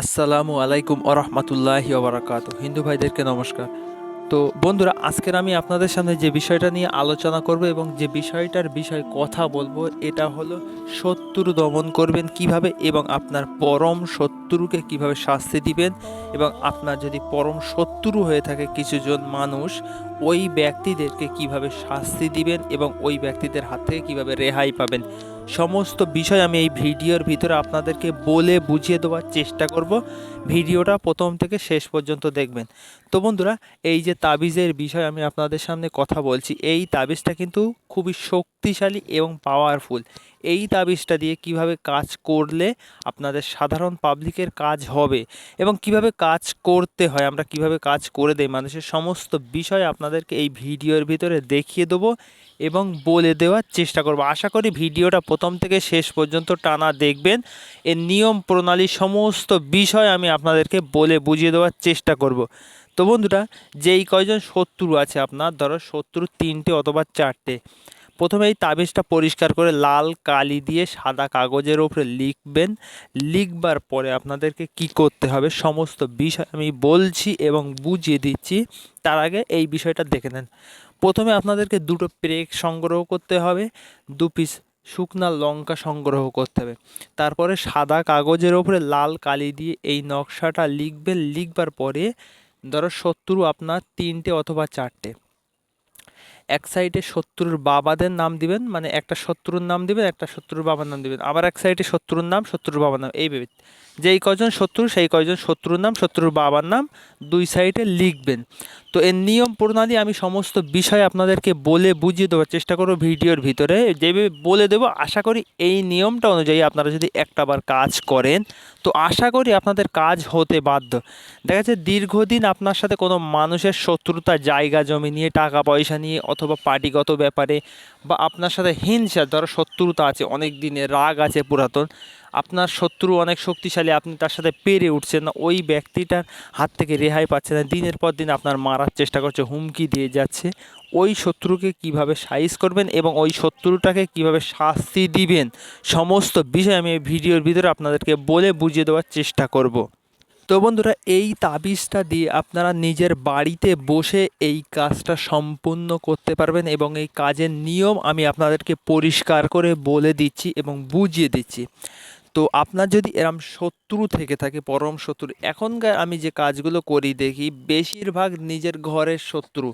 আসসালামু আলাইকুম আরহামতুল্লাহি ওবরাকাত হিন্দু ভাইদেরকে নমস্কার। তো বন্ধুরা, আজকের আমি আপনাদের সামনে যে বিষয়টা নিয়ে আলোচনা করব এবং যে বিষয়টার বিষয় কথা বলব, এটা হলো শত্রু দমন করবেন কীভাবে এবং আপনার পরম শত্রুকে কীভাবে শাস্তি দিবেন এবং আপনার যদি পরম শত্রু হয়ে থাকে কিছুজন মানুষ, ওই ব্যক্তিদেরকে কীভাবে শাস্তি দিবেন এবং ওই ব্যক্তিদের হাত থেকে কীভাবে রেহাই পাবেন। সমস্ত বিষয় আমি এই ভিডিওর ভিতরে আপনাদেরকে বলে বুঝিয়ে দেওয়ার চেষ্টা করব। ভিডিওটা প্রথম থেকে শেষ পর্যন্ত দেখবেন। তো বন্ধুরা, এই যে তাবিজের বিষয় আমি আপনাদের সামনে কথা বলছি, এই তাবিজটা কিন্তু খুবই শক্তিশালী এবং পাওয়ারফুল এই তাবিজটা দিয়ে কীভাবে কাজ করলে আপনাদের সাধারণ পাবলিকের কাজ হবে এবং কীভাবে কাজ করতে হয়, আমরা কীভাবে কাজ করে দেই, মানুষের সমস্ত বিষয় আপনাদেরকে এই ভিডিওর ভিতরে দেখিয়ে দেবো এবং বলে দেওয়ার চেষ্টা করব। আশা করি ভিডিওটা প্রথম থেকে শেষ পর্যন্ত টানা দেখবেন। এর নিয়ম প্রণালী সমস্ত বিষয় আমি আপনাদেরকে বলে বুঝিয়ে দেওয়ার চেষ্টা করব। তো বন্ধুরা, যেই কয়জন শত্রু আছে আপনার? ধরো শত্রু তিনটে অথবা চারটে। প্রথমে এই তাবিজটা পরিষ্কার করে লাল কালি দিয়ে সাদা কাগজের ওপরে লিখবেন। লিখবার পরে আপনাদেরকে কি করতে হবে, সমস্ত বিষয় আমি বলছি এবং বুঝিয়ে দিচ্ছি। তার আগে এই বিষয়টা দেখে নেন। প্রথমে আপনাদেরকে দুটো প্রেক সংগ্রহ করতে হবে, দু পিস শুকনা লঙ্কা সংগ্রহ করতে হবে। তারপরে সাদা কাগজের ওপরে লাল কালি দিয়ে এই নকশাটা লিখবেন। লিখবার পরে ধরো শত্রু আপনার তিনটে অথবা চারটে। এক সাইডে শত্রুর বাবাদের নাম দিবেন মানে একটা শত্রুর নাম দিবেন, একটা শত্রুর বাবার নাম দিবেন। আবার এক সাইডে শত্রুর নাম, শত্রুর বাবার নাম এইভাবে যেই কজন শত্রু, সেই কয়জন শত্রুর নাম, শত্রুর বাবার নাম, দুই সাইডে লিখবেন। তো এর নিয়ম প্রণালী আমি সমস্ত বিষয় আপনাদেরকে বলে বুঝিয়ে দেওয়ার চেষ্টা করব ভিডিওর ভিতরে। যেভাবে বলে দেবো, আশা করি এই নিয়মটা অনুযায়ী আপনারা যদি একটাবার কাজ করেন, তো আশা করি আপনাদের কাজ হতে বাধ্য। দেখা যাচ্ছে দীর্ঘদিন আপনার সাথে কোনো মানুষের শত্রুতা, জায়গা জমি নিয়ে, টাকা পয়সা নিয়ে অথবা পার্টিগত ব্যাপারে বা আপনার সাথে হিংসা, ধরো শত্রুতা আছে, অনেক দিনের রাগ আছে পুরাতন আপনার শত্রু অনেক শক্তিশালী, আপনি তার সাথে পেরে উঠছেন না, ওই ব্যক্তিটার হাত থেকে রেহাই পাচ্ছে না। দিনের পর দিন আপনার মারার চেষ্টা করছে, হুমকি দিয়ে যাচ্ছে। ওই শত্রুকে কীভাবে সাইজ করবেন এবং ওই শত্রুটাকে কীভাবে শাস্তি দিবেন, সমস্ত বিষয় আমি এই ভিডিওর ভিতরে আপনাদেরকে বলে বুঝিয়ে দেওয়ার চেষ্টা করব। তো বন্ধুরা, এই তাবিজটা দিয়ে আপনারা নিজের বাড়িতে বসে এই কাজটা সম্পূর্ণ করতে পারবেন এবং এই কাজের নিয়ম আমি আপনাদেরকে পরিষ্কার করে বলে দিচ্ছি এবং বুঝিয়ে দিচ্ছি। তো আপনার যদি এরম শত্রু থেকে থাকে, পরম শত্রু, এখনকার আমি যে কাজগুলো করি দেখি, বেশিরভাগ নিজের ঘরের শত্রু।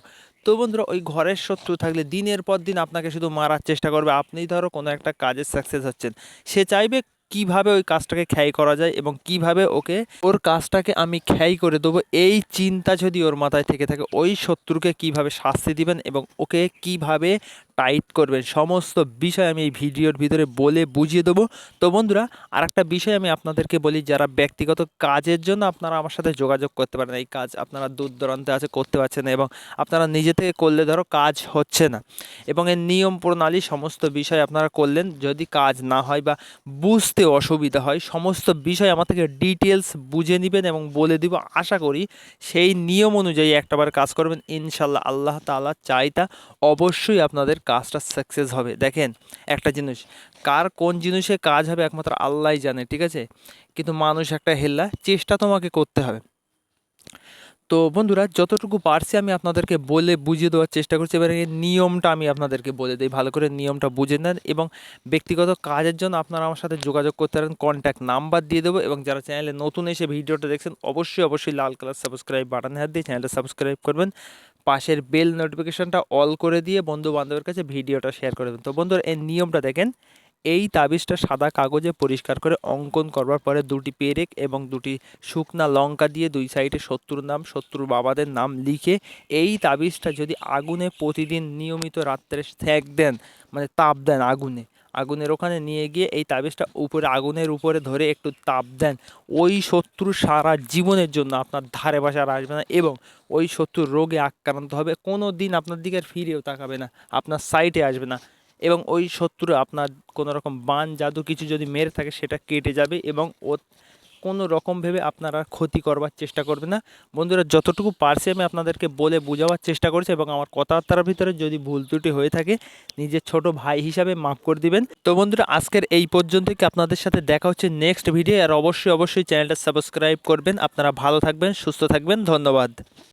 তো বন্ধুরা, ওই ঘরের শত্রু থাকলে দিনের পর দিন আপনাকে শুধু মারার চেষ্টা করবে। আপনি ধরো কোনো একটা কাজে সাকসেস হচ্ছেন। সে চাইবে কীভাবে ওই কাজটাকে খ্যাই করা যায় এবং কীভাবে ওকে, ওর কাজটাকে আমি খ্যাই করে দেবো, এই চিন্তা যদি ওর মাথায় থেকে থাকে, ওই শত্রুকে কীভাবে শাস্তি দিবেন এবং ওকে কীভাবে টাইট করবেন। সমস্ত বিষয় আমি এই ভিডিওর ভিতরে বলে বুঝিয়ে দেবো। তো বন্ধুরা আর একটা বিষয় আমি আপনাদেরকে বলি, যারা ব্যক্তিগত কাজের জন্য আপনারা আমার সাথে যোগাযোগ করতে পারেন, এই কাজ আপনারা দূর দূরান্তে আছে, করতে পারছেন না এবং আপনারা নিজে থেকে করলে ধরো কাজ হচ্ছে না। এবং এর নিয়ম প্রণালী সমস্ত বিষয় আপনারা করলেন, যদি কাজ না হয় বা বুঝতে অসুবিধা হয়, সমস্ত বিষয় আমার থেকে ডিটেলস বুঝে নেবেন এবং বলে দিব। আশা করি সেই নিয়ম অনুযায়ী একটাবার কাজ করবেন। ইনশাল্লাহ আল্লাহ তাআলা চাইতা অবশ্যই আপনাদের কাজটা সাকসেস হবে। দেখেন, একটা জিনিস, কার কোন জিনিসে কাজ হবে একমাত্র আল্লাহই জানে, ঠিক আছে? কিন্তু মানুষ একটা হেল্লা চেষ্টা তোমাকে করতে হবে। তো বন্ধুরা, যতটুকু পারছি আমি আপনাদেরকে বলে বুঝিয়ে দেওয়ার চেষ্টা করছি, এবার এই নিয়মটা আমি আপনাদেরকে বলে দিই। ভালো করে নিয়মটা বুঝে নেন এবং ব্যক্তিগত কাজের জন্য আপনারা আমার সাথে যোগাযোগ করতে পারেন। কন্ট্যাক্ট নাম্বার দিয়ে দেবো এবং যারা চ্যানেলে নতুন এসে ভিডিওটা দেখছেন, অবশ্যই অবশ্যই লাল কালার সাবস্ক্রাইব বাটন হাত দিয়ে চ্যানেলটা সাবস্ক্রাইব করবেন। পাশের বেল নোটিফিকেশনটা অল করে দিয়ে বন্ধু বান্ধবের কাছে ভিডিওটা শেয়ার করে দেবেন। তো বন্ধুরা এই নিয়মটা দেখেন। এই তাবিজটা সাদা কাগজে পরিষ্কার করে অঙ্কন করবার পরে দুটি পেরেক এবং দুটি শুকনা লঙ্কা দিয়ে দুই সাইডে শত্রুর নাম, শত্রুর বাবাদের নাম লিখে এই তাবিজটা যদি আগুনে প্রতিদিন নিয়মিত রাত্রে সেঁক দেন মানে তাপ দেন আগুনে আগুনের ওখানে নিয়ে গিয়ে এই তাবিজটা উপরে, আগুনের উপরে ধরে একটু তাপ দেন। ওই শত্রু সারা জীবনের জন্য আপনার ধারে বাসা আর আসবে না এবং ওই শত্রুর রোগে আক্রান্ত হবে। কোনো দিন আপনার দিকে আর ফিরেও তাকাবে না, আপনার সাইটে আসবে না এবং ওই শত্রু আপনার কোনো রকম বান, জাদু কিছু যদি মেরে থাকে সেটা কেটে যাবে এবং ও কোনো রকম ভেবে আপনারা ক্ষতি করবার চেষ্টা করবে না। বন্ধুরা, যতটুকু পারছি আমি আপনাদেরকে বলে বোঝাবার চেষ্টা করছি এবং আমার কথাবার্তার ভিতরে যদি ভুল ত্রুটি হয়ে থাকে, নিজের ছোট ভাই হিসাবে মাফ করে দিবেন। তো বন্ধুরা, আজকের এই পর্যন্ত কি আপনাদের সাথে দেখা হচ্ছে নেক্সট ভিডিও আর অবশ্যই অবশ্যই চ্যানেলটা সাবস্ক্রাইব করবেন। আপনারা ভালো থাকবেন, সুস্থ থাকবেন। ধন্যবাদ।